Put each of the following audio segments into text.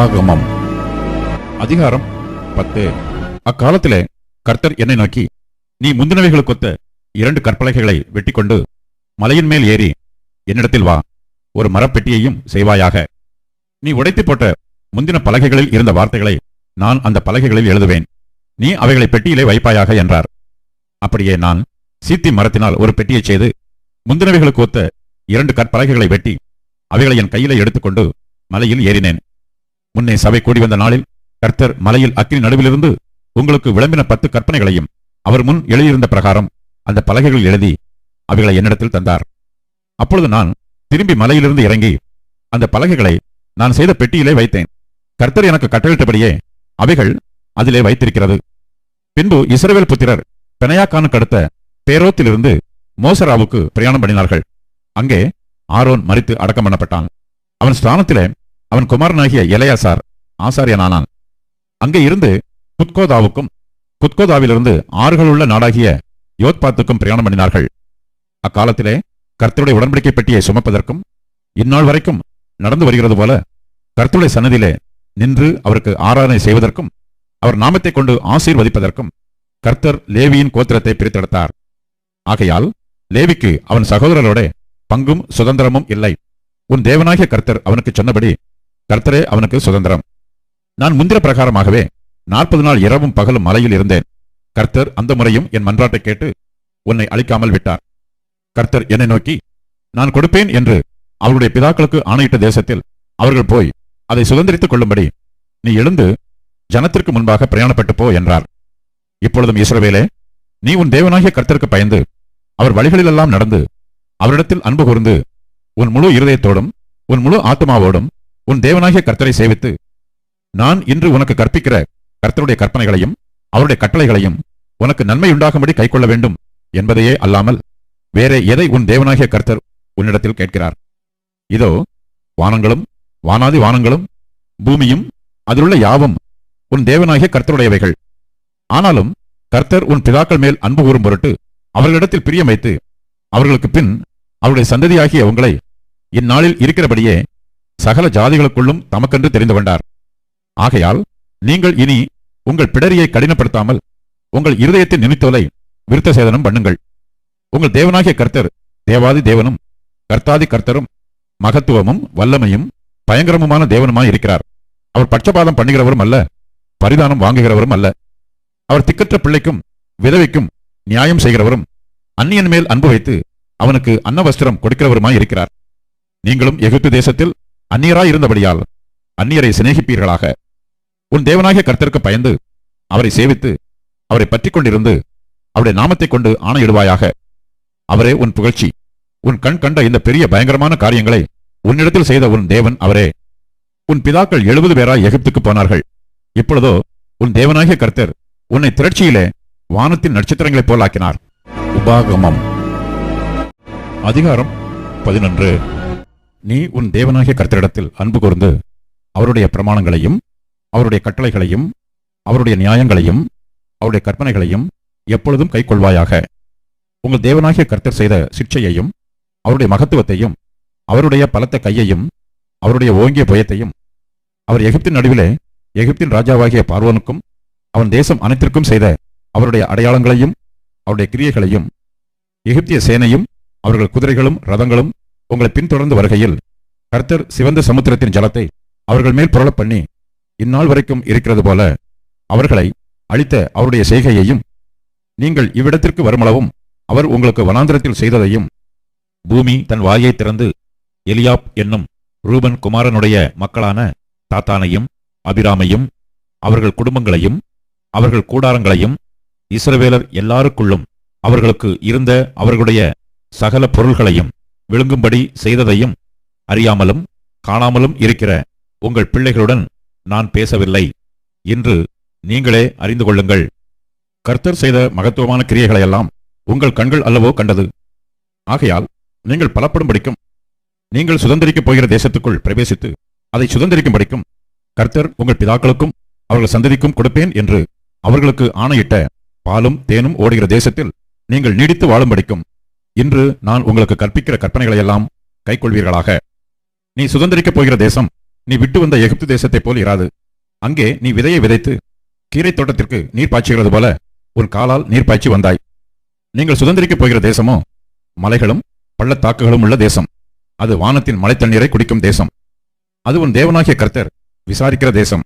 உபாகமம் அதிகாரம் பத்து. அக்காலத்திலே கர்த்தர் என்னை நோக்கி நீ முந்தினவைகளுக்கொத்த இரண்டு கற்பலகைகளை வெட்டிக்கொண்டு மலையின் மேல் ஏறி என்னிடத்தில் வா. ஒரு மரப்பெட்டியையும் செய்வாயாக. நீ உடைத்து போட்ட முந்தின பலகைகளில் இருந்த வார்த்தைகளை நான் அந்த பலகைகளில் எழுதுவேன். நீ அவைகளை பெட்டியிலே வைப்பாயாக என்றார். அப்படியே நான் சீத்தி மரத்தினால் ஒரு பெட்டியை செய்து முந்தினவைகளுக்கு ஒத்த இரண்டு கற்பலகைகளை வெட்டி அவைகளை என் கையிலே எடுத்துக்கொண்டு மலையில் ஏறினேன். முன்னே சபை கூடி வந்த நாளில் கர்த்தர் மலையில் அக்கினி நடுவிலிருந்து உங்களுக்கு விளம்பின பத்து கற்பனைகளையும் அவர் முன் எழுதியிருந்த பிரகாரம் அந்த பலகைகளில் எழுதி அவைகளை என்னிடத்தில் தந்தார். அப்பொழுது நான் திரும்பி மலையிலிருந்து இறங்கி அந்த பலகைகளை நான் செய்த பெட்டியிலே வைத்தேன். கர்த்தர் எனக்கு கட்டளிட்டபடியே அவைகள் அதிலே வைத்திருக்கிறது. பின்பு இஸ்ரவேல் புத்திரர் பெனையாக்கானுக்கு அடுத்த பேரோத்திலிருந்து மோசராவுக்கு பிரயாணம் பண்ணினார்கள். அங்கே ஆரோன் மறித்து அடக்கம் பண்ணப்பட்டான். அவன் ஸ்தானத்திலே அவன் குமாரனாகிய எலையாசார் ஆசாரியனானான். அங்கே இருந்து குத்கோதாவுக்கும் குத்கோதாவிலிருந்து ஆறுகளுள்ள நாடாகிய யோத்பாத்துக்கும் பிரயாணம் பண்ணினார்கள். அக்காலத்திலே கர்த்தருடைய உடன்படிக்கை பெட்டியை சுமப்பதற்கும் இந்நாள் வரைக்கும் நடந்து வருகிறது போல கர்த்தருடைய சன்னதியிலே நின்று அவருக்கு ஆராதனை செய்வதற்கும் அவர் நாமத்தை கொண்டு ஆசீர்வதிப்பதற்கும் கர்த்தர் லேவியின் கோத்திரத்தை பிரித்தெடுத்தார். ஆகையால் லேவிக்கு அவன் சகோதரரோட பங்கும் சுதந்திரமும் இல்லை. உன் தேவனாகிய கர்த்தர் அவனுக்கு சொன்னபடி கர்த்தரே அவனுக்கு சுதந்திரம். நான் முந்திர பிரகாரமாகவே நாற்பது நாள் இரவும் பகலும் மலையில் இருந்தேன். கர்த்தர் அந்த முறையும் என் மன்றாட்டை கேட்டு உன்னை அழிக்காமல் விட்டார். கர்த்தர் என்னை நோக்கி நான் கொடுப்பேன் என்று அவருடைய பிதாக்களுக்கு ஆணையிட்ட தேசத்தில் அவர்கள் போய் அதை சுதந்திரித்துக் கொள்ளும்படி நீ எழுந்து ஜனத்திற்கு முன்பாக பிரயாணப்பட்டு போ என்றார். இப்பொழுதும் இஸ்ரவேலே நீ உன் தேவனாகிய கர்த்தருக்கு பயந்து அவர் வழிகளிலெல்லாம் நடந்து அவரிடத்தில் அன்பு கூர்ந்து உன் முழு இருதயத்தோடும் உன் முழு ஆத்மாவோடும் உன் தேவனாகிய கர்த்தரை சேவித்து நான் இன்று உனக்கு கற்பிக்கிற கர்த்தருடைய கற்பனைகளையும் அவருடைய கட்டளைகளையும் உனக்கு நன்மை உண்டாகும்படி கைக்கொள்ள வேண்டும் என்பதையே அல்லாமல் வேற எதை உன் தேவனாகிய கர்த்தர் உன்னிடத்தில் கேட்கிறார்? இதோ வானங்களும் வானாதி வானங்களும் பூமியும் அதிலுள்ள யாவும் உன் தேவனாகிய கர்த்தருடையவைகள். ஆனாலும் கர்த்தர் உன் பிதாக்கள் மேல் அன்பு கூறும் பொருட்டு அவர்களிடத்தில் பிரியம் வைத்து அவர்களுக்கு பின் அவருடைய சந்ததியாகிய உங்களை இந்நாளில் இருக்கிறபடியே சகல ஜாதிகளுக்குள்ளும் தமக்கென்று தெரிந்து கொண்டார். ஆகையால் நீங்கள் இனி உங்கள் பிடரியை கடினப்படுத்தாமல் உங்கள் இருதயத்தின் நினைத்தோலை விருத்த சேதனம் பண்ணுங்கள். உங்கள் தேவனாகிய கர்த்தர் தேவாதி தேவனும் கர்த்தாதி கர்த்தரும் மகத்துவமும் வல்லமையும் பயங்கரமுமான தேவனுமாய் இருக்கிறார். அவர் பட்சபாதம் பண்ணுகிறவரும் அல்ல பரிதானம் வாங்குகிறவரும் அல்ல. அவர் திக்கற்ற பிள்ளைக்கும் விதவைக்கும் நியாயம் செய்கிறவரும் அந்நியன் மேல் அன்பு வைத்து அவனுக்கு அன்னவஸ்திரம் கொடுக்கிறவருமாய் இருக்கிறார். நீங்களும் எகிப்து தேசத்தில் அந்நியராய் இருந்தபடியால் அந்நியரை சிநேகிப்பீர்களாக. உன் தேவனாகிய கர்த்தருக்கு பயந்து அவரை சேவித்து அவரை பற்றிக் கொண்டிருந்து அவருடைய நாமத்தைக் கொண்டு ஆணையிடுவாயாக. அவரே உன் புகழ்ச்சி. உன் கண் கண்ட இந்த பெரிய பயங்கரமான காரியங்களை உன்னிடத்தில் செய்த உன் தேவன் அவரே. உன் பிதாக்கள் எழுபது பேராய் எகிப்துக்கு போனார்கள். இப்பொழுதோ உன் தேவனாகிய கர்த்தர் உன்னை திரட்சியிலே வானத்தின் நட்சத்திரங்களைப் போலாக்கினார். உபாகமம். அதிகாரம் பதினொன்று. நீ உன் தேவனாகிய கர்த்தரிடத்தில் அன்பு கூர்ந்து அவருடைய பிரமாணங்களையும் அவருடைய கட்டளைகளையும் அவருடைய நியாயங்களையும் அவருடைய கற்பனைகளையும் எப்பொழுதும் கைக்கொள்வாயாக. உங்கள் தேவனாகிய கர்த்தர் செய்த சிக்ஷையையும் அவருடைய மகத்துவத்தையும் அவருடைய பலத்த கையையும் அவருடைய ஓங்கிய புயத்தையும் அவர் எகிப்தின் நடுவிலே எகிப்தின் ராஜாவாகிய பார்வனுக்கும் அவன் தேசம் அனைத்திற்கும் செய்த அவருடைய அடையாளங்களையும் அவருடைய கிரியைகளையும் எகிப்திய சேனையும் அவர்கள் குதிரைகளும் ரதங்களும் உங்களை பின்தொடர்ந்து வருகையில் கர்த்தர் சிவந்த சமுத்திரத்தின் ஜலத்தை அவர்கள் மேல் புரளப் பண்ணி இந்நாள் வரைக்கும் இருக்கிறது போல அவர்களை அளித்த அவருடைய செய்கையையும் நீங்கள் இவ்விடத்திற்கு வருமளவும் அவர் உங்களுக்கு வனாந்திரத்தில் செய்ததையும் பூமி தன் வாயை திறந்து எலியாப் என்னும் ரூபன் குமாரனுடைய மக்களான தாத்தானையும் அபிராமையும் அவர்கள் குடும்பங்களையும் அவர்கள் கூடாரங்களையும் இஸ்ரவேலர் எல்லாருக்குள்ளும் அவர்களுக்கு இருந்த அவர்களுடைய சகல பொருள்களையும் விழுங்கும்படி செய்ததையும் அறியாமலும் காணாமலும் இருக்கிற உங்கள் பிள்ளைகளுடன் நான் பேசவில்லை. இன்று நீங்களே அறிந்து கொள்ளுங்கள். கர்த்தர் செய்த மகத்துவமான கிரியைகளையெல்லாம் உங்கள் கண்கள் அல்லவோ கண்டது. ஆகையால் நீங்கள் பலப்படும்படிக்கும் நீங்கள் சுதந்திரிக்கப் போகிற தேசத்துக்குள் பிரவேசித்து அதை சுதந்திரிக்கும்படிக்கும் கர்த்தர் உங்கள் பிதாக்களுக்கும் அவர்கள் சந்ததிக்கும் கொடுப்பேன் என்று அவர்களுக்கு ஆணையிட்ட பாலும் தேனும் ஓடுகிற தேசத்தில் நீங்கள் நீடித்து வாழும்படிக்கும் இன்று நான் உங்களுக்கு கற்பிக்கிற கற்பனைகளையெல்லாம் கைக்கொள்வீர்களாக. நீ சுதந்திரிக்கப் போகிற தேசம் நீ விட்டு வந்த எகிப்து தேசத்தைப் போல் இராது. அங்கே நீ விதையை விதைத்து கீரை தோட்டத்திற்கு நீர் பாய்ச்சுகிறது போல உன் காலால் நீர் பாய்ச்சி வந்தாய். நீங்கள் சுதந்திரிக்கப் போகிற தேசமோ மலைகளும் பள்ளத்தாக்குகளும் உள்ள தேசம். அது வானத்தின் மழை தண்ணீரை குடிக்கும் தேசம். அது உன் தேவனாகிய கர்த்தர் விசாரிக்கிற தேசம்.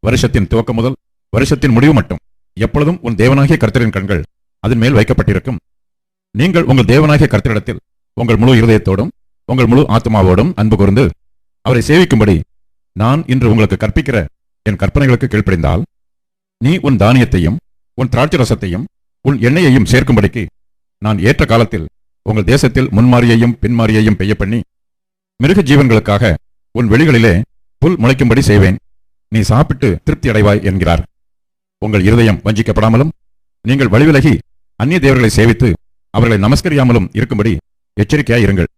வருஷத்தின் துவக்கம் முதல் வருஷத்தின் முடிவு மட்டும். எப்பொழுதும் உன் தேவனாகிய கர்த்தரின் கண்கள் அதன் மேல் வைக்கப்பட்டிருக்கும். நீங்கள் உங்கள் தேவனாகிய கர்த்தரிடத்தில் உங்கள் முழு இருதயத்தோடும் உங்கள் முழு ஆத்மாவோடும் அன்பு கூர்ந்து அவரை சேவிக்கும்படி நான் இன்று உங்களுக்கு கற்பிக்கிற என் கற்பனைகளுக்கு கீழ்ப்படைந்தால் நீ உன் தானியத்தையும் உன் திராட்சை ரசத்தையும் உன் எண்ணெயையும் சேர்க்கும்படிக்கு நான் ஏற்ற காலத்தில் உங்கள் தேசத்தில் முன்மாரியையும் பின்மாரியையும் பெய்ய பண்ணி மிருக ஜீவன்களுக்காக உன் வெளிகளிலே புல் முளைக்கும்படி செய்வேன். நீ சாப்பிட்டு திருப்தி அடைவாய் என்கிறார். உங்கள் இருதயம் வஞ்சிக்கப்படாமலும் நீங்கள் வழிவிலகி அந்நிய தேவர்களை சேவித்து அவர்களை நமஸ்கரியாமலும் இருக்கும்படி எச்சரிக்கையாய் இருங்கள்.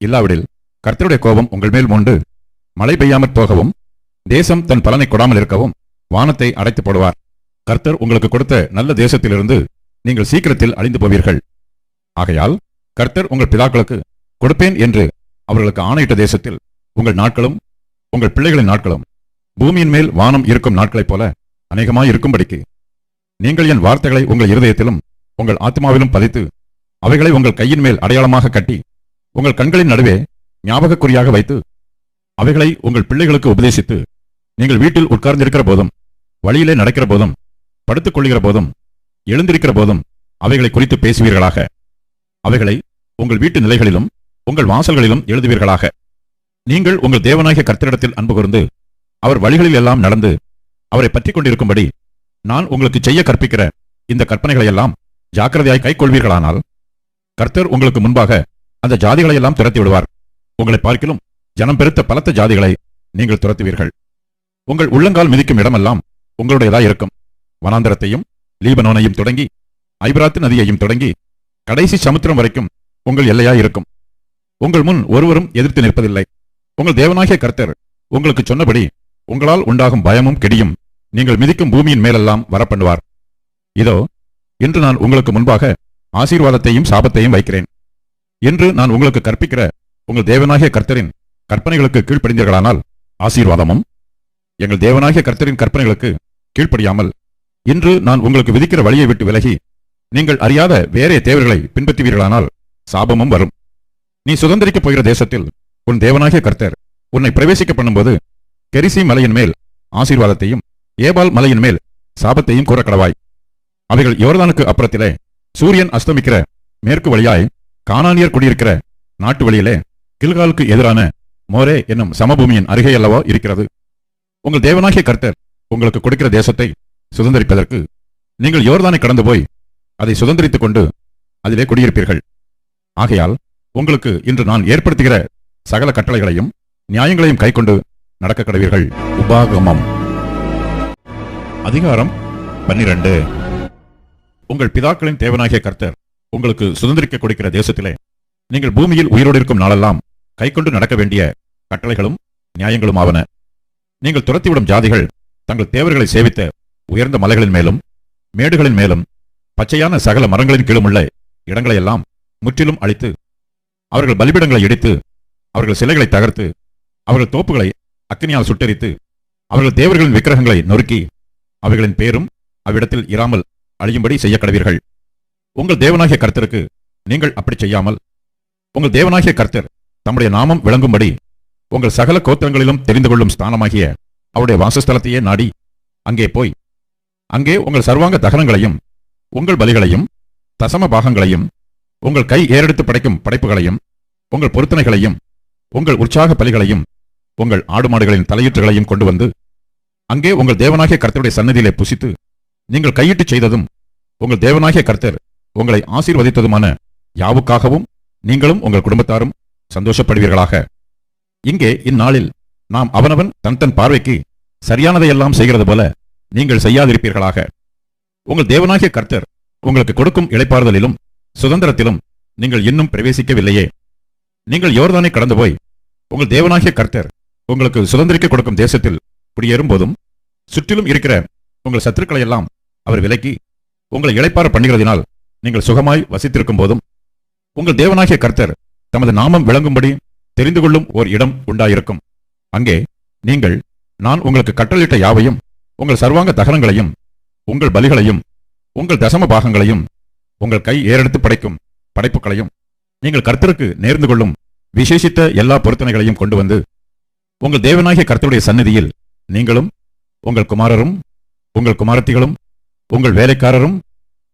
இல்லாவிடில் கர்த்தருடைய கோபம் உங்கள் மேல் மூண்டு மழை பெய்யாமற் போகவும் தேசம் தன் பலனை கொடாமல் இருக்கவும் வானத்தை அடைத்து போடுவார். கர்த்தர் உங்களுக்கு கொடுத்த நல்ல தேசத்திலிருந்து நீங்கள் சீக்கிரத்தில் அழிந்து போவீர்கள். ஆகையால் கர்த்தர் உங்கள் பிதாக்களுக்கு கொடுப்பேன் என்று அவர்களுக்கு ஆணையிட்ட தேசத்தில் உங்கள் நாட்களும் உங்கள் பிள்ளைகளின் நாட்களும் பூமியின் மேல் வானம் இருக்கும் நாட்களைப் போல அநேகமாய் இருக்கும்படிக்கு நீங்கள் என் வார்த்தைகளை உங்கள் இருதயத்திலும் உங்கள் ஆத்மாவிலும் பதித்து அவைகளை உங்கள் கையின் மேல் அடையாளமாக கட்டி உங்கள் கண்களின் நடுவே ஞாபகக்குறியாக வைத்து அவைகளை உங்கள் பிள்ளைகளுக்கு உபதேசித்து நீங்கள் வீட்டில் உட்கார்ந்திருக்கிற போதும் வழியிலே நடக்கிற போதும் படுத்துக்கொள்ளுகிற போதும் எழுந்திருக்கிற போதும் அவைகளை குறித்து பேசுவீர்களாக. அவைகளை உங்கள் வீட்டு நிலைகளிலும் உங்கள் வாசல்களிலும் எழுதுவீர்களாக. நீங்கள் உங்கள் தேவநாயக கர்த்தரிடத்தில் அன்பு கூர்ந்து அவர் வழிகளில் எல்லாம் நடந்து அவரை பற்றி கொண்டிருக்கும்படி நான் உங்களுக்கு செய்ய கற்பிக்கிற இந்த கற்பனைகளை எல்லாம் ஜாக்கிரதையாய் கைக்கொள்வீர்களானால் கர்த்தர் உங்களுக்கு முன்பாக அந்த ஜாதிகளை எல்லாம் துரத்தி விடுவார். உங்களை பார்க்கிலும் ஜனம் பெருத்த பலத்த ஜாதிகளை நீங்கள் துரத்துவீர்கள். உங்கள் உள்ளங்கால் மிதிக்கும் இடமெல்லாம் உங்களுடையதாய் இருக்கும். வனாந்தரத்தையும் லீபனோனையும் தொடங்கி ஐபராத்து நதியையும் தொடங்கி கடைசி சமுத்திரம் வரைக்கும் உங்கள் எல்லையாய் இருக்கும். உங்கள் முன் ஒருவரும் எதிர்த்து நிற்பதில்லை. உங்கள் தேவனாகிய கர்த்தர் உங்களுக்கு சொன்னபடி உங்களால் உண்டாகும் பயமும் கெடியும் நீங்கள் மிதிக்கும் பூமியின் மேலெல்லாம் வரப்பண்ணுவார். இதோ இன்று நான் உங்களுக்கு முன்பாக ஆசீர்வாதத்தையும் சாபத்தையும் வைக்கிறேன். என்று நான் உங்களுக்கு கற்பிக்கிற உங்கள் தேவனாகிய கர்த்தரின் கற்பனைகளுக்கு கீழ்ப்படிந்தீர்களானால் ஆசீர்வாதமும் எங்கள் தேவனாகிய கர்த்தரின் கற்பனைகளுக்கு கீழ்ப்படியாமல் இன்று நான் உங்களுக்கு விதிக்கிற வழியை விட்டு விலகி நீங்கள் அறியாத வேறே தேவர்களை பின்பற்றுவீர்களானால் சாபமும் வரும். நீ சுதந்திரிக்கப் போகிற தேசத்தில் உன் தேவனாகிய கர்த்தர் உன்னை பிரவேசிக்க பண்ணும்போது கெரிசி மலையின் மேல் ஆசீர்வாதத்தையும் ஏபால் மலையின் மேல் சாபத்தையும் கூறக்கடவாய். அவைகள் யோர்தானுக்கு அப்புறத்திலே சூரியன் அஸ்தமிக்கிற மேற்கு வழியாய் காணானியர் குடியிருக்கிற நாட்டு வழியிலே கில்காலுக்கு எதிரான மோரே என்னும் சமபூமியின் அருகே அல்லவோ இருக்கிறது. உங்கள் தேவனாகிய கர்த்தர் உங்களுக்கு கொடுக்கிற தேசத்தை சுதந்திரிப்பதற்கு நீங்கள் யோர்தானை கடந்து போய் அதை சுதந்திரித்துக் கொண்டு அதிலே குடியிருப்பீர்கள். ஆகையால் உங்களுக்கு இன்று நான் ஏற்படுத்துகிற சகல கட்டளைகளையும் நியாயங்களையும் கைக்கொண்டு நடக்க கடவீர்கள் உபாகமம். அதிகாரம் பன்னிரண்டு. உங்கள் பிதாக்களின் தேவனாகிய கர்த்தர் உங்களுக்கு சுதந்திரிக்க கொடுக்கிற தேசத்திலே நீங்கள் பூமியில் உயிரோடு இருக்கும் நாளெல்லாம் கைக்கொண்டு நடக்க வேண்டிய கட்டளைகளும் நியாயங்களும் ஆவன நீங்கள் துரத்திவிடும் ஜாதிகள் தங்கள் தேவர்களை சேவித்த உயர்ந்த மலைகளின் மேலும் மேடுகளின் மேலும் பச்சையான சகல மரங்களின் கீழுமுள்ள இடங்களையெல்லாம் முற்றிலும் அழித்து அவர்கள் பலிபிடங்களை இடித்து அவர்கள் சிலைகளை தகர்த்து அவர்கள் தோப்புகளை அக்னியால் சுட்டரித்து அவர்கள் தேவர்களின் விக்கிரகங்களை நொறுக்கி அவைகளின் பேரும் அவ்விடத்தில் இராமல் அழியும்படி செய்ய கடவீர்கள் உங்கள் தேவனாகிய கர்த்தருக்கு நீங்கள் அப்படி செய்யாமல் உங்கள் தேவனாகிய கர்த்தர் தம்முடைய நாமம் விளங்கும்படி உங்கள் சகல கோத்திரங்களிலும் தெரிந்து கொள்ளும் ஸ்தானமாகிய அவருடைய வாசஸ்தலத்தையே நாடி அங்கே போய் அங்கே உங்கள் சர்வாங்க தகனங்களையும் உங்கள் பலிகளையும் தசம பாகங்களையும் உங்கள் கை ஏறெடுத்து படைக்கும் படைப்புகளையும் உங்கள் பொருத்தனைகளையும் உங்கள் உற்சாக பலிகளையும் உங்கள் ஆடு மாடுகளின் தலையீற்றுகளையும் கொண்டு வந்து அங்கே உங்கள் தேவனாகிய கர்த்தருடைய சன்னதியிலே புசித்து நீங்கள் கையிட்டு செய்ததும் உங்கள் தேவனாகிய கர்த்தர் உங்களை ஆசீர்வதித்ததுமான யாவுக்காகவும் நீங்களும் உங்கள் குடும்பத்தாரும் சந்தோஷப்படுவீர்களாக. இங்கே இந்நாளில் நாம் அவனவன் தன் தன் பார்வைக்கு சரியானதையெல்லாம் செய்கிறது போல நீங்கள் செய்யாதிருப்பீர்களாக. உங்கள் தேவனாகிய கர்த்தர் உங்களுக்கு கொடுக்கும் இழைப்பாறுதலிலும் சுதந்திரத்திலும் நீங்கள் இன்னும் பிரவேசிக்கவில்லையே. நீங்கள் யோர்தானை கடந்து போய் உங்கள் தேவனாகிய கர்த்தர் உங்களுக்கு சுதந்திரிக்க கொடுக்கும் தேசத்தில் குடியேறும் போதும் சுற்றிலும் இருக்கிற உங்கள் சத்துருக்களை எல்லாம் அவர் விலக்கி உங்களை இழைப்பார பண்ணுகிறதினால் நீங்கள் சுகமாய் வசித்திருக்கும் போதும் உங்கள் தேவனாகிய கர்த்தர் தமது நாமம் விளங்கும்படி தெரிந்து கொள்ளும் ஓர் இடம் உண்டாயிருக்கும். அங்கே நீங்கள் நான் உங்களுக்கு கட்டளையிட்ட யாவையும் உங்கள் சர்வாங்க தகனங்களையும் உங்கள் பலிகளையும் உங்கள் தசம பாகங்களையும் உங்கள் கை ஏறெடுத்து படைக்கும் படைப்புகளையும் நீங்கள் கர்த்தருக்கு நேர்ந்து கொள்ளும் விசேஷித்த எல்லா பொருத்தனைகளையும் கொண்டு வந்து உங்கள் தேவனாகிய கர்த்தருடைய சந்நிதியில் நீங்களும் உங்கள் குமாரரும் உங்கள் குமாரத்திகளும் உங்கள் வேலைக்காரரும்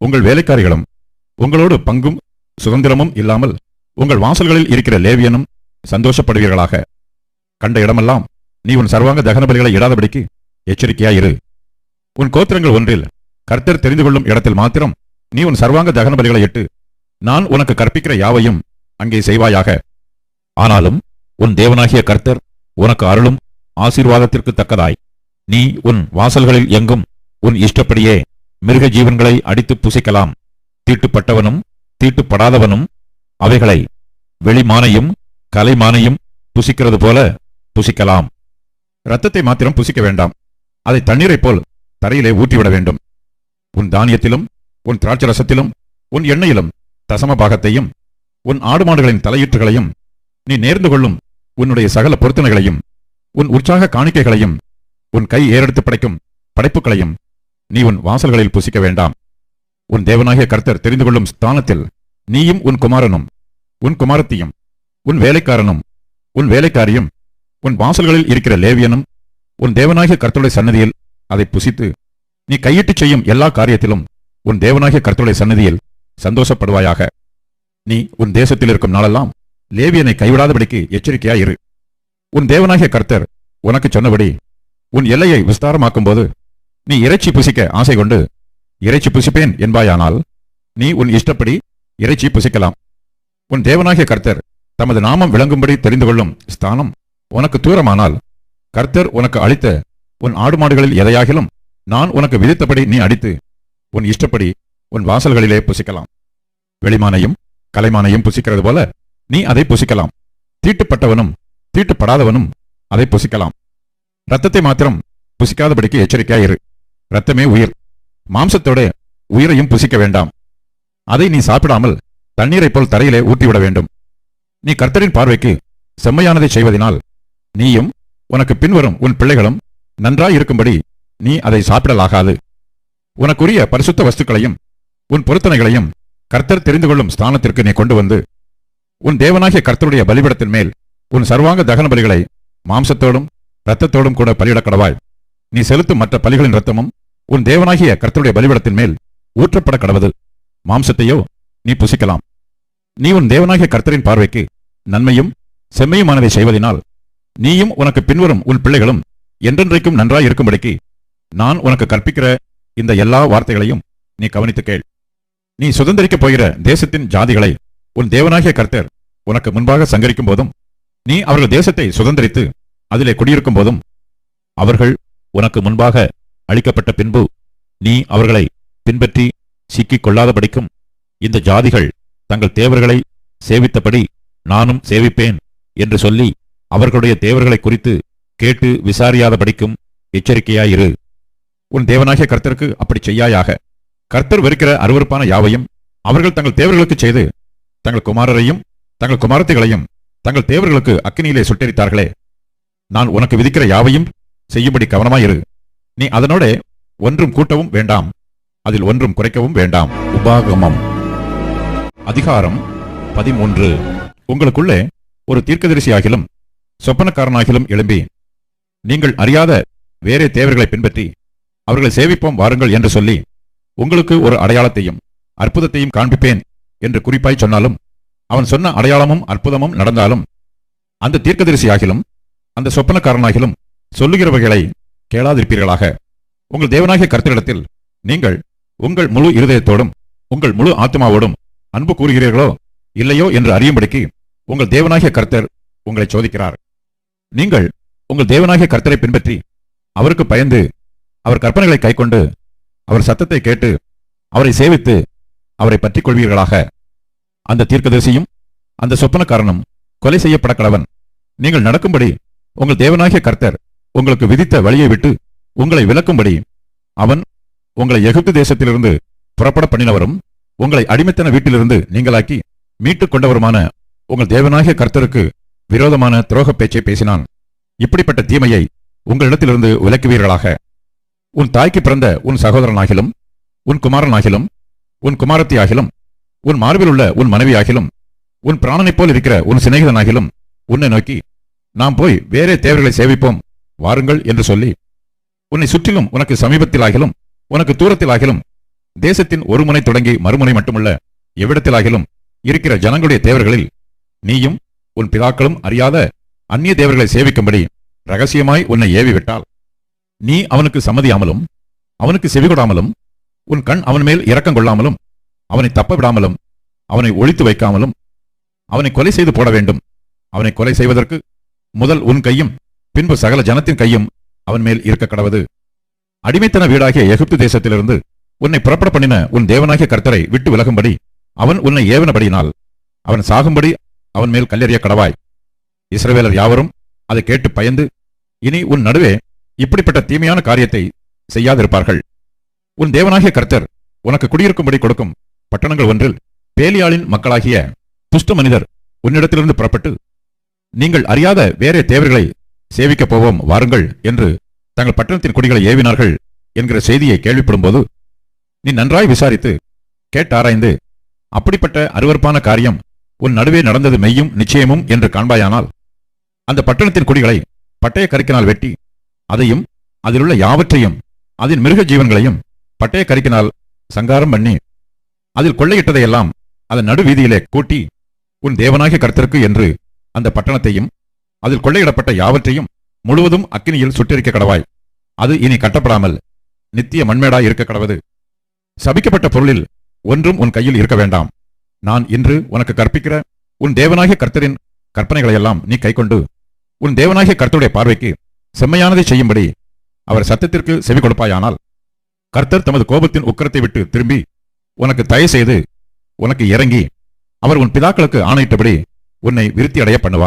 உங்கள் வேலைக்காரிகளும் உங்களோடு பங்கும் சுதந்திரமும் இல்லாமல் உங்கள் வாசல்களில் இருக்கிற லேவியனும் சந்தோஷப்படுவீர்களாக. கண்ட இடமெல்லாம் நீ உன் சர்வாங்க தகனபலிகளை இடாதபடிக்கு எச்சரிக்கையாயிரு. உன் கோத்திரங்கள் ஒன்றில் கர்த்தர் தெரிந்து கொள்ளும் இடத்தில் மாத்திரம் நீ உன் சர்வாங்க தகனபலிகளை இட்டு நான் உனக்கு கற்பிக்கிற யாவையும் அங்கே செய்வாயாக. ஆனாலும் உன் தேவனாகிய கர்த்தர் உனக்கு அருளும் ஆசீர்வாதத்திற்கு தக்கதாய். நீ உன் வாசல்களில் எங்கும் உன் இஷ்டப்படியே மிருக ஜீவன்களை அடித்து புசிக்கலாம். தீட்டுப்பட்டவனும் தீட்டுப்படாதவனும் அவைகளை வெளிமானையும் கலைமானையும் புசிக்கிறது போல புசிக்கலாம். இரத்தத்தை மாத்திரம் புசிக்க வேண்டாம். அதை தண்ணீரைப் போல் தரையிலே ஊற்றிவிட வேண்டும். உன் தானியத்திலும் உன் திராட்சை ரசத்திலும் உன் எண்ணெயிலும் தசம பாகத்தையும் உன் ஆடு மாடுகளின் தலையீற்றுகளையும் நீ நேர்ந்து கொள்ளும் உன்னுடைய சகல பொருத்தனைகளையும் உன் உற்சாக காணிக்கைகளையும் உன் கை ஏறெடுத்து படைக்கும் படைப்புகளையும் நீ உன் வாசல்களில் புசிக்க வேண்டாம். உன் தேவனாகிய கர்த்தர் தெரிந்து கொள்ளும் ஸ்தானத்தில் நீயும் உன் குமாரனும் உன் குமாரத்தியும் உன் வேலைக்காரனும் உன் வேலைக்காரியும் உன் வாசல்களில் இருக்கிற லேவியனும் உன் தேவனாகிய கர்த்தருடைய சன்னதியில் அதை புசித்து நீ கையிட்டு செய்யும் எல்லா காரியத்திலும் உன் தேவனாகிய கர்த்தருடைய சன்னதியில் சந்தோஷப்படுவாயாக. நீ உன் தேசத்தில் இருக்கும் நாளெல்லாம் லேவியனை கைவிடாதபடிக்கு எச்சரிக்கையாயிரு. உன் தேவனாகிய கர்த்தர் உனக்கு சொன்னபடி உன் எல்லையை விஸ்தாரமாக்கும் போது நீ இறைச்சி புசிக்க ஆசை கொண்டு இறைச்சி புசிப்பேன் என்பாயானால் நீ உன் இஷ்டப்படி இறைச்சி புசிக்கலாம். உன் தேவனாகிய கர்த்தர் தமது நாமம் விளங்கும்படி தெரிந்து கொள்ளும் ஸ்தானம் உனக்கு தூரமானால் கர்த்தர் உனக்கு அளித்த உன் ஆடு மாடுகளில் எதையாகிலும் நான் உனக்கு விதித்தபடி நீ அடித்து உன் இஷ்டப்படி உன் வாசல்களிலே புசிக்கலாம். வெளிமானையும் கலைமானையும் புசிக்கிறது போல நீ அதை புசிக்கலாம். தீட்டுப்பட்டவனும் தீட்டுப்படாதவனும் அதை புசிக்கலாம். ரத்தத்தை மாத்திரம் புசிக்காதபடிக்கு எச்சரிக்கையாயிரு. ரத்தமே உயிர். மாம்சத்தோட உயிரையும் புசிக்க வேண்டாம். அதை நீ சாப்பிடாமல் தண்ணீரைப் போல் தரையிலே ஊற்றிவிட வேண்டும். நீ கர்த்தரின் பார்வைக்கு செம்மையானதை செய்வதினால் நீயும் உனக்கு பின்வரும் உன் பிள்ளைகளும் நன்றாயிருக்கும்படி நீ அதை சாப்பிடலாகாது. உனக்குரிய பரிசுத்த வஸ்துக்களையும் உன் பொருத்தனைகளையும் கர்த்தர் தெரிந்து கொள்ளும் ஸ்தானத்திற்கு நீ கொண்டு வந்து உன் தேவனாகிய கர்த்தருடைய பலிபடத்தின் மேல் உன் சர்வாங்க தகன பலிகளை மாம்சத்தோடும் இரத்தத்தோடும் கூட பலியிடக் கடவாய் நீ செலுத்தும் மற்ற பலிகளின் இரத்தமும் உன் தேவனாகிய கர்த்தருடைய பலிபடத்தின் மேல் ஊற்றப்பட கடவது மாம்சத்தையோ நீ புசிக்கலாம். நீ உன் தேவனாகிய கர்த்தரின் பார்வைக்கு நன்மையும் செம்மையுமானதை செய்வதினால் நீயும் உனக்கு பின்வரும் உன் பிள்ளைகளும் என்றென்றைக்கும் நன்றாய் இருக்கும்படிக்கு நான் உனக்கு கற்பிக்கிற இந்த எல்லா வார்த்தைகளையும் நீ கவனித்து கேள். நீ சுதந்திரிக்கப் போகிற தேசத்தின் ஜாதிகளை உன் தேவனாகிய கர்த்தர் உனக்கு முன்பாக சங்கரிக்கும் போதும் நீ அவர்கள் தேசத்தை சுதந்திரித்து அதிலே குடியிருக்கும் போதும் அவர்கள் உனக்கு முன்பாக அளிக்கப்பட்ட பின்பு நீ அவர்களை பின்பற்றி சிக்கிக் கொள்ளாதபடிக்கும் இந்த ஜாதிகள் தங்கள் தேவர்களை சேவித்தபடி நானும் சேவிப்பேன் என்று சொல்லி அவர்களுடைய தேவர்களை குறித்து கேட்டு விசாரியாதபடிக்கும் எச்சரிக்கையாயிரு. உன் தேவனாகிய கர்த்தருக்கு அப்படி செய்யாயாக. கர்த்தர் வெறுக்கிற அருவருப்பான யாவையும் அவர்கள் தங்கள் தேவர்களுக்கு செய்து தங்கள் குமாரரையும் தங்கள் குமாரத்திகளையும் தங்கள் தேவர்களுக்கு அக்கினியிலே சுட்டெரித்தார்களே. நான் உனக்கு விதிக்கிற யாவையும் செய்யும்படி கவனமாயிரு. நீ அதனோட ஒன்றும் கூட்டவும் வேண்டாம். அதில் ஒன்றும் குறைக்கவும் வேண்டாம். உபாகமம். அதிகாரம் பதிமூன்று. உங்களுக்குள்ளே ஒரு தீர்க்கதரிசியாகிலும் சொப்பனக்காரனாகிலும் எழும்பி நீங்கள் அறியாத வேறே தேவர்களை பின்பற்றி அவர்களை சேவிப்போம் வாருங்கள் என்று சொல்லி உங்களுக்கு ஒரு அடையாளத்தையும் அற்புதத்தையும் காண்பிப்பேன் என்று குறிப்பாய் சொன்னாலும் அவன் சொன்ன அடையாளமும் அற்புதமும் நடந்தாலும் அந்த தீர்க்கதரிசியாகிலும் அந்த சொப்பனக்காரனாகிலும் சொல்லுகிறவைகளை கேளாதிருப்பீர்களாக. உங்கள் தேவனாகிய கர்த்தரிடத்தில் நீங்கள் உங்கள் முழு இருதயத்தோடும் உங்கள் முழு ஆத்மாவோடும் அன்பு கூறுகிறீர்களோ இல்லையோ என்று அறியும்படிக்கு உங்கள் தேவனாகிய கர்த்தர் உங்களை சோதிக்கிறார். நீங்கள் உங்கள் தேவனாகிய கர்த்தரை பின்பற்றி அவருக்கு பயந்து அவர் கற்பனைகளை கைக்கொண்டு அவர் சத்தத்தை கேட்டு அவரை சேவித்து அவரை பற்றிக் கொள்வீர்களாக அந்த தீர்க்கதரிசியும் அந்த சொப்பனக்காரனும் கொலை செய்யப்பட கடவன் நீங்கள் நடக்கும்படி உங்கள் தேவனாகிய கர்த்தர் உங்களுக்கு விதித்த வழியை விட்டு உங்களை விலக்கும்படி அவன் உங்களை எகிப்து தேசத்திலிருந்து புறப்பட பண்ணினவரும் உங்களை அடிமைத்தன வீட்டிலிருந்து நீங்களாக்கி மீட்டுக் கொண்டவருமான உங்கள் தேவனாகிய கர்த்தருக்கு விரோதமான துரோகப் பேச்சை பேசினான். இப்படிப்பட்ட தீமையை உங்களிடத்திலிருந்து விலக்குவீர்களாக. உன் தாய்க்கு பிறந்த உன் சகோதரனாகிலும் உன் குமாரனாகிலும் உன் குமாரத்தியாகிலும் உன் மார்பில் உள்ள உன் மனைவியாகிலும் உன் பிராணனைப் போல் இருக்கிற உன் சிநேகிதனாகிலும் உன்னை நோக்கி நாம் போய் வேறே தேவர்களை சேவிப்போம். வாருங்கள் என்று சொல்லி உன்னை சுற்றிலும் உனக்கு சமீபத்திலாகிலும் உனக்கு தூரத்திலாகிலும் தேசத்தின் ஒரு முனை தொடங்கி மறுமுனை மட்டுமல்ல எவ்விடத்திலாகிலும் இருக்கிற ஜனங்களுடைய தேவர்களில் நீயும் உன் பிதாக்களும் அறியாத அந்நிய தேவர்களை சேவிக்கும்படி ரகசியமாய் உன்னை ஏவி விட்டால் நீ அவனுக்கு சம்மதியாமலும் அவனுக்கு செவிகொடாமலும் உன் கண் அவன் மேல் இரக்கம் கொள்ளாமலும் அவனை தப்ப விடாமலும் அவனை ஒழித்து வைக்காமலும் அவனை கொலை செய்து போட வேண்டும். அவனை கொலை செய்வதற்கு முதல் உன் கையும் பின்பு சகல ஜனத்தின் கையும் அவன் மேல் இருக்க கடவது. அடிமைத்தன வீடாகிய எகிப்து தேசத்திலிருந்து உன்னை புறப்பட பண்ணின உன் தேவனாகிய கர்த்தரை விட்டு விலகும்படி அவன் உன்னை ஏவனபடியினால் அவன் சாகும்படி அவன் மேல் கல்லெறிய கடவாய். இஸ்ரவேலர் யாவரும் அதை கேட்டு பயந்து இனி உன் நடுவே இப்படிப்பட்ட தீமையான காரியத்தை செய்யாதிருப்பார்கள். உன் தேவனாகிய கர்த்தர் உனக்கு குடியிருக்கும்படி கொடுக்கும் பட்டணங்கள் ஒன்றில் பேலியாளின் மக்களாகிய துஷ்ட மனிதர் உன்னிடத்திலிருந்து புறப்பட்டு நீங்கள் அறியாத வேறே தேவர்களை சேவிக்கப் போவோம் வாருங்கள் என்று தங்கள் பட்டணத்தின் குடிகளை ஏவினார்கள் என்கிற செய்தியை கேள்விப்படும்போது நீ நன்றாய் விசாரித்து கேட்டாராய்ந்து அப்படிப்பட்ட அருவருப்பான காரியம் உன் நடுவே நடந்தது மெய்யும் நிச்சயமும் என்று காண்பாயானால் அந்த பட்டணத்தின் குடிகளை பட்டய கருக்கினால் வெட்டி அதையும் அதிலுள்ள யாவற்றையும் அதன் மிருக ஜீவன்களையும் பட்டய கருக்கினால் சங்காரம் பண்ணி அதில் கொள்ளையிட்டதையெல்லாம் அதன் நடுவீதியிலே கூட்டி உன் தேவனாகிய கர்த்தருக்கு என்று அந்த பட்டணத்தையும் அதில் கொள்ளையிடப்பட்ட யாவற்றையும் முழுவதும் அக்கினியில் சுட்டெரிக்க கடவாய். அது இனி கட்டப்படாமல் நித்திய மண்மேடாய் இருக்க கடவது. சபிக்கப்பட்ட பொருளில் ஒன்றும் உன் கையில் இருக்க வேண்டாம். நான் இன்று உனக்கு கற்பிக்கிற உன் தேவனாகிய கர்த்தரின் கற்பனைகளையெல்லாம் நீ கைக்கொண்டு உன் தேவனாகிய கர்த்தருடைய பார்வைக்கு செம்மையானதை செய்யும்படி அவர் சத்தத்திற்கு செவி கொடுப்பாயானால் கர்த்தர் தமது கோபத்தின் உக்கரத்தை விட்டு திரும்பி உனக்கு தயவு செய்து உனக்கு இறங்கி அவர் உன் பிதாக்களுக்கு ஆணையிட்டபடி உன்னை விருத்தி அடைய பண்ணுவார்.